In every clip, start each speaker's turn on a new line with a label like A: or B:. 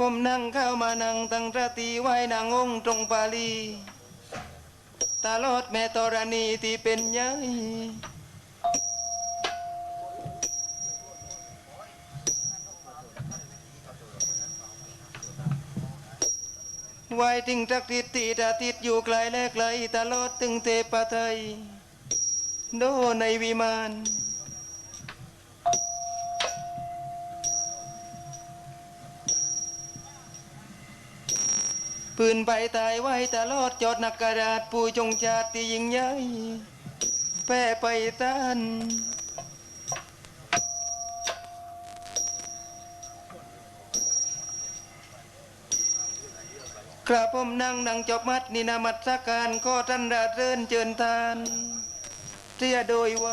A: ผมนั่งเข้ามานั่งตั้งระตีไว้นางองค์ตรงปาลีตลอดแม่ตรณีที่เป็นใหญ่ไว้ถึงจักทิศที่ดาทิศอยู่ไกลและไกลตลอดถึงเทพไทยโดในวิมาน ปืนไปตายไว้ตลอดจอดนักกระดาษผู้จงชาติที่ยิ่งใหญ่แพ้ไปต้านกระผมนั่งนั่งจบมัดนินามัสการก็ท่านราเริญเจิญทานเสียโดยไว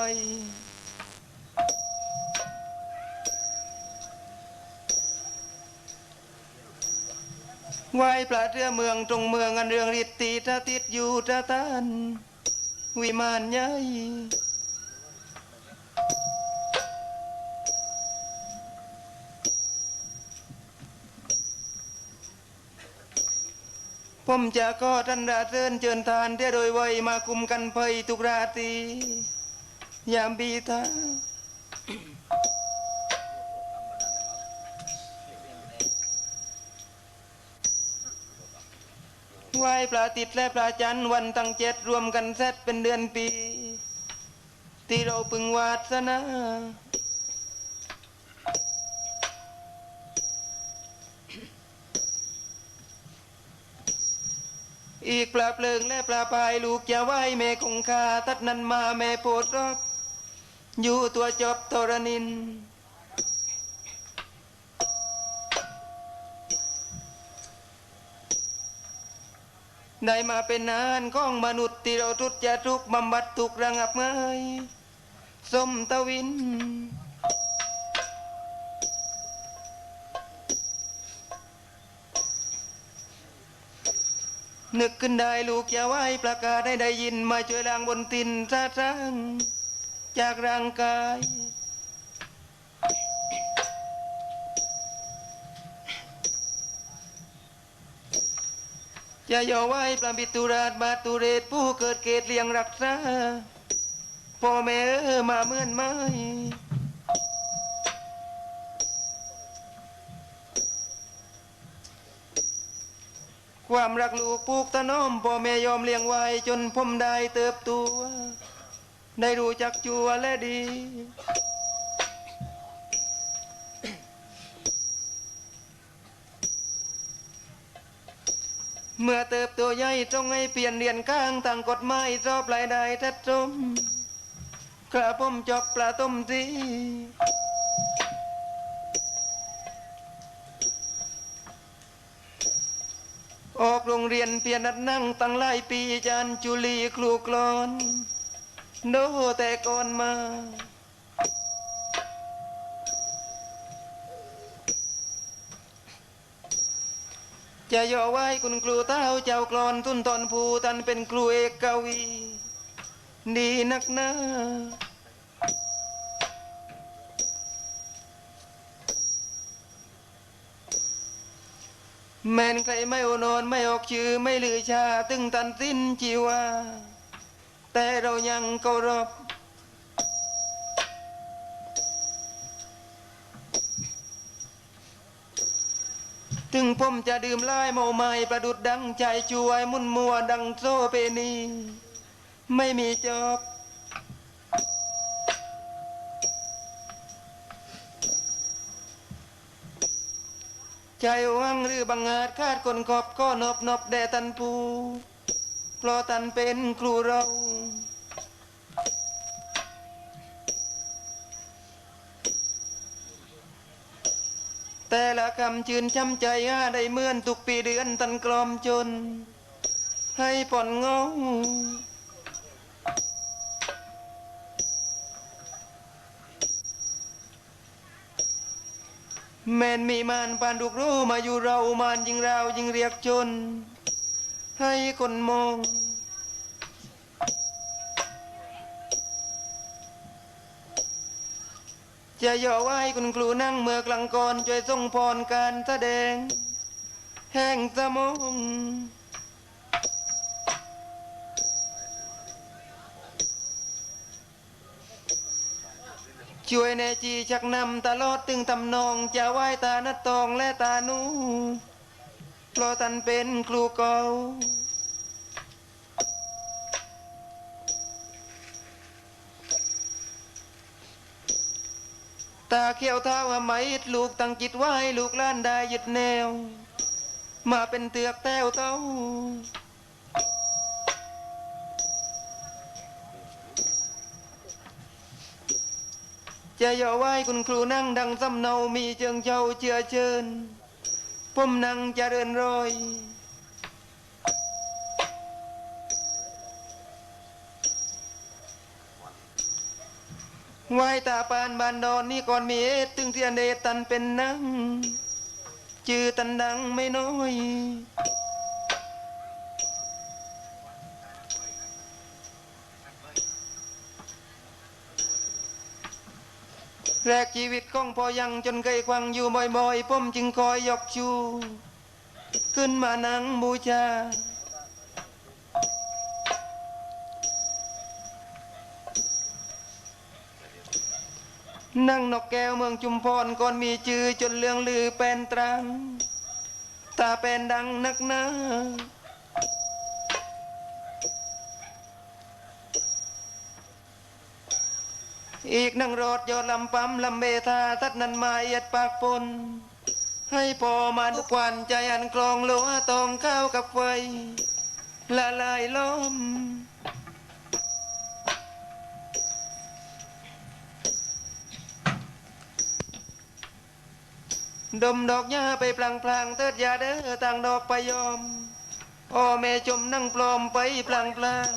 A: ไหวปลาเรือเมืองตรงเมืองอันเรืองฤทธิ์ตีตาติดอยู่ตาตานวิมานใหญ่ผมจะก็ท่านราเริญเจิญทานเที่ยโดยไวมาคุมกันภัยทุกราตรียามบีตา ไหว้ปลาติดและปลาจันทร์วันตั้งเจ็ดรวมกันเซตเป็นเดือนปี ที่เราพึงวาสนาอีกปลาเปลิงและปลาพายลูกจะไหวแม่คงคาตัดนั้นมาแม่โพดรอบ อยู่ตัวจบตรนิน ได้มาเป็นนานของมนุษย์ที่เราทุกข์จะทุกบำบัดทุกระงับเมยสมตวิน นึกขึ้นได้ลูกอย่าไหว้ประกาศให้ได้ยิน มาช่วยล้างบนตินซาทางจากร่างกาย จะย่อไว้พระบิตุราชบาตุเรศผู้เกิดเกตเลียงรักษาพ่อแม่เออมาเมื่อนไม้ความรักลูกปลูกตะน้อมพ่อแม่ยอมเลี้ยงไว้จนผมได้เติบตัว ได้รู้จักจัวและดี เมื่อเติบโตใหญ่ต้องให้เปลี่ยนเรียนข้างต่างกฎหมายชอบรายได้ทัดจมกระผมจอบปลาต้มสีออกโรงเรียนเปลี่ยนนัดนั่งตั้งหลายปีจารย์จุลีครูกลอนโดแต่ก่อนมา จะย่อไว้คุณครูเต้าเจ้ากรอนทุนตอนภูตันเป็นครูเอกกวี ดีนักหนาแม่นใครไม่โอนอนไม่ออกชื่อไม่ลือชา ตึงตันสิ้นชีวา แต่เรายังเคารพ ถึงผมจะดื่มเหล้ายเมาไม้ประดุดดังใจช่วยมุนมัวดังโซเปนี ไม่มีจอบใจวังหรือบังอาจคาดคนขอบก็นอบนอบแด่ตันผูเพราะตันเป็นครูเรา แต่ละคำชื่นช้ำใจอาได้เมื่อนทุกปีเดือนตันกลอมจน ให้ผ่อนเงาแม่นมีมานปานดุกรู้มาอยู่เรามานยิงเรายิงเรียกจน ให้คนมอง จะย่อไว้คุณครูนั่งเมื่อกลางก่อนช่วยส่งพรการแสดง แห่งสมองช่วยแนจีชักนำตลอดตึงทำนองจะไหว้ตาหนาตองและตาหนูเพราะท่านเป็นครูเก่า ตาเขียวเท้าว่าไหมลูกตั้งจิตไว้ลูกล้านได้ยึดแนว มาเป็นเตือกแต้วเต้าจะย่อไหว้คุณครูนั่งดังสำเนามีเจิงเจ้าเจือเชิญผมนั่งจะเดินรอย ไหว้ตาปานบานดอนนี่ก่อนมีเอตตึงเทียนเดตันเป็นนังจือตันดังไม่น้อยแรกชีวิตของพอยังจนเคยควังอยู่บ่อยๆผมจึงคอยยกชู ขึ้นมานั่งบูชา นั่งนกแก้วเมืองจุมพรก่อนมีชื่อจนเลืองลือเป็นตรังตาเป็นดังนักหนาอีกนั่งรถยอดลำปั๊มลำเบทาทัดนันมาเอียดปากปน ให้พอมาทุกวันใจอันกลองหลัวตองข้าวกับไฟละลายล้อม ดมดอกหญ้าไปพลางพลางๆเติดยาเด้อต่างดอกไปยอมพ่อแม่จมนั่งปลอมไปพลางพลาง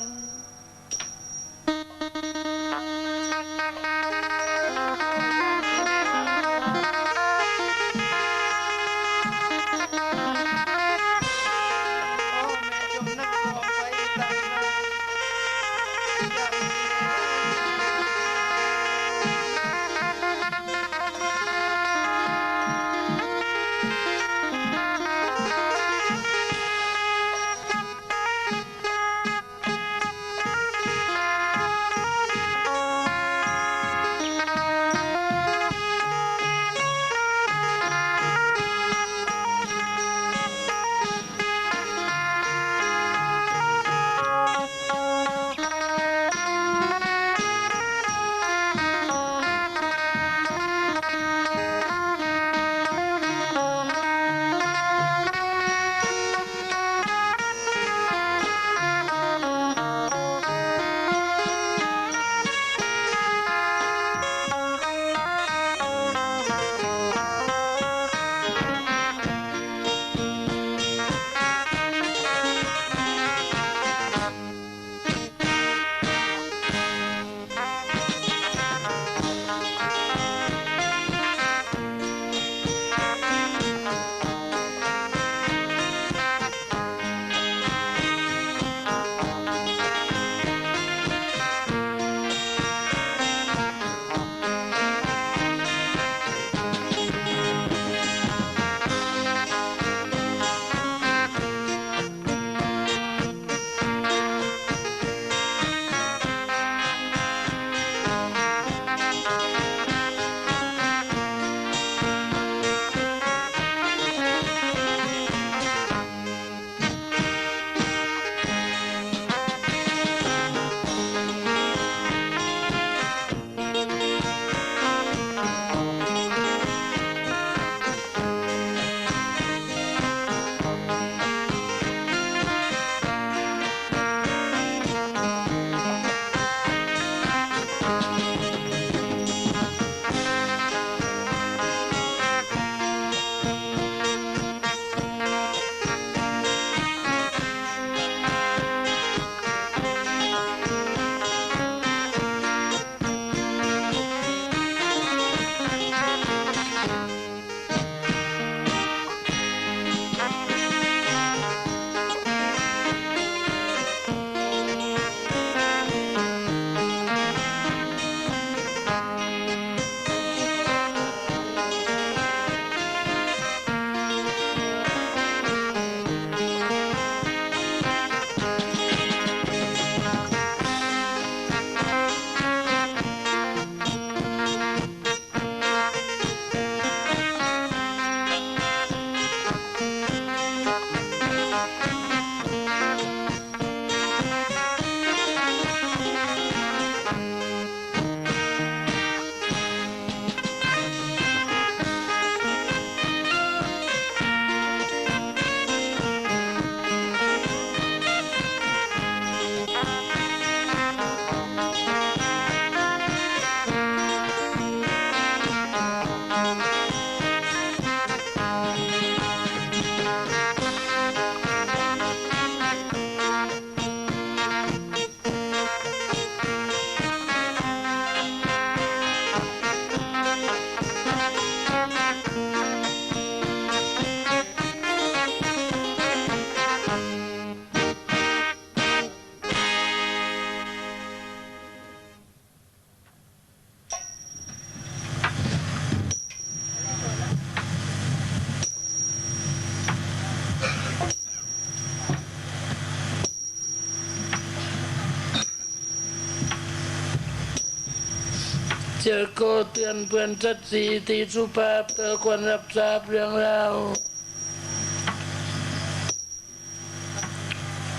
B: เจอโกเตือนเพื่อนสัตสีที่สุภาพเธอควรรับทราบเรื่องราว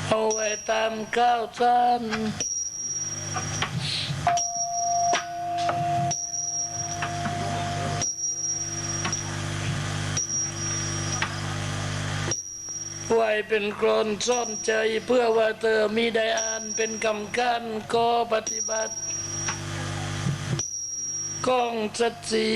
B: เอาไว้ตามก้าวท่านไว้เป็นกรอนซ่อนใจเพื่อว่าเธอมีได้อ่านเป็นกำกันก็ปฏิบัติ ก้องสัตย์สี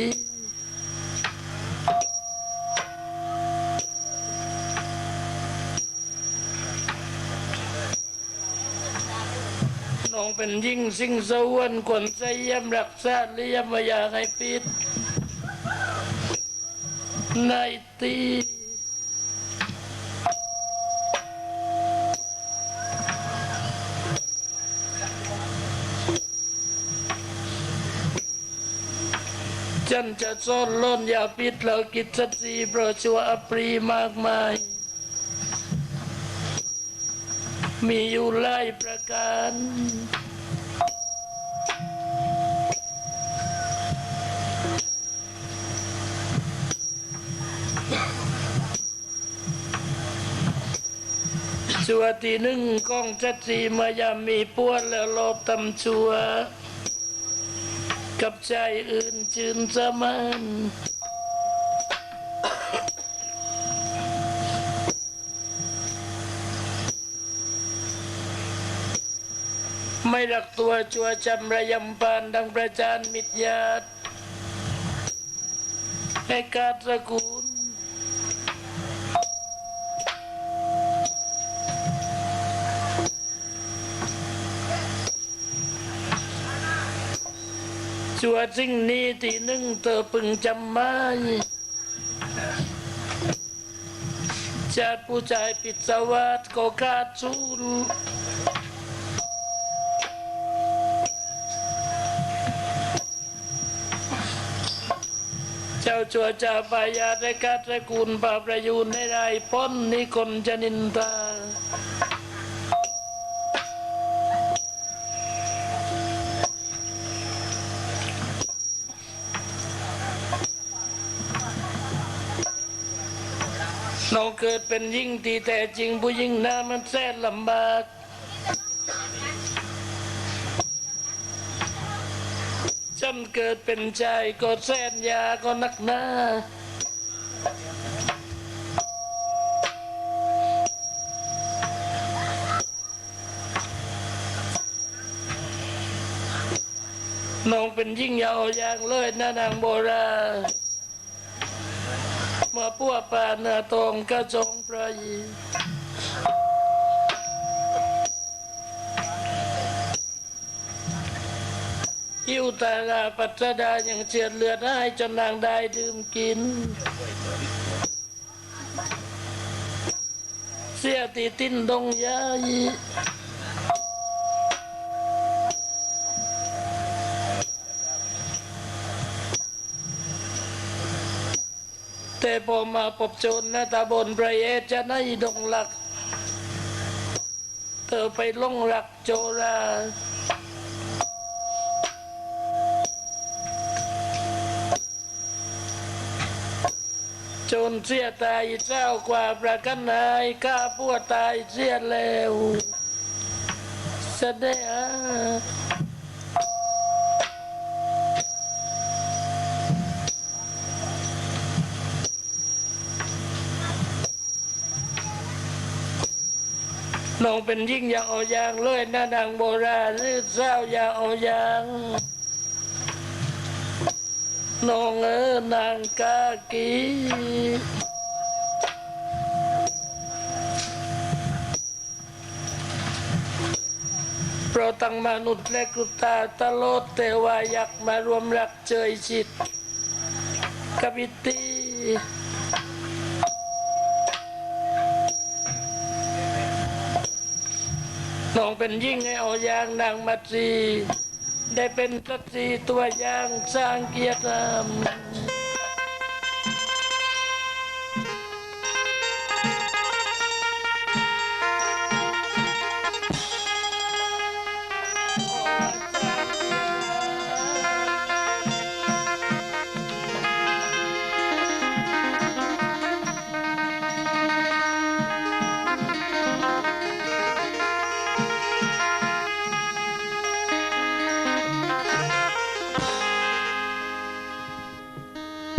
B: น้องเป็นยิ่งสิ่งสวรรค์ควรใจเยี่ยมรักษาเลี่ยมไม่อยาให้ปิดในตี นจะซ่อนล้นอย่าปิดเรากิจสัตสีเพราะชัวอปรีมากมาย มีอยู่หลายประการ ชัวที่หนึ่งกองจัดสีมายามีปวดแล้วลบทำชัว กับใจอื่นจืนสมันไม่รักตัวชัวจำระยำปานดังประจานมิตรญาติให้กาตระกูล ชัวสิ่งนี้ที่นึ่งเธอพึงจำไม่ชาติผู้ชายปิดสวัสดก็ขาดสูญเจ้าชัวจาปายาได้กัดระกูลปาประยูนให้ได้พ้นนิคนจะนินตา เราเกิดเป็นยิ่งที่แต่จริงผู้ยิ่งหน้ามันแสนลำบากฉันเกิดเป็นชายก็แสนยาก็นักหน้าน้องเป็นยิ่งยาวอย่างเลยนะนางโบราณ มาพัวปานื้อตองกระจงประยีอิวตาลาปัจดาอย่างเฉียดเลือดให้จนนางได้ดื่มกิน เสียตีตินดงยาย แต่พอมาพบโจรหน้าตาบนพระเอศจะในดงหลัก เธอไปล่องหลักโจราจนเสียตายเจ้ากว่าประกันนายข้าพัวตายเสียแล้วแสดง องเป็นยิ่งอย่างเอายางเลยนะนางโบราณรือเศร้าอย่างเอายางน้องเออนางกากีเพราะตั้งมนุษย์และกรุตาตลอดแต่ว่ายากมารวมรักเจยชิดกับอิตี น้องเป็นยิ่งให้เอายางนางมัตรีได้เป็นสัตรีตัวอย่างสร้างเกียรตินาม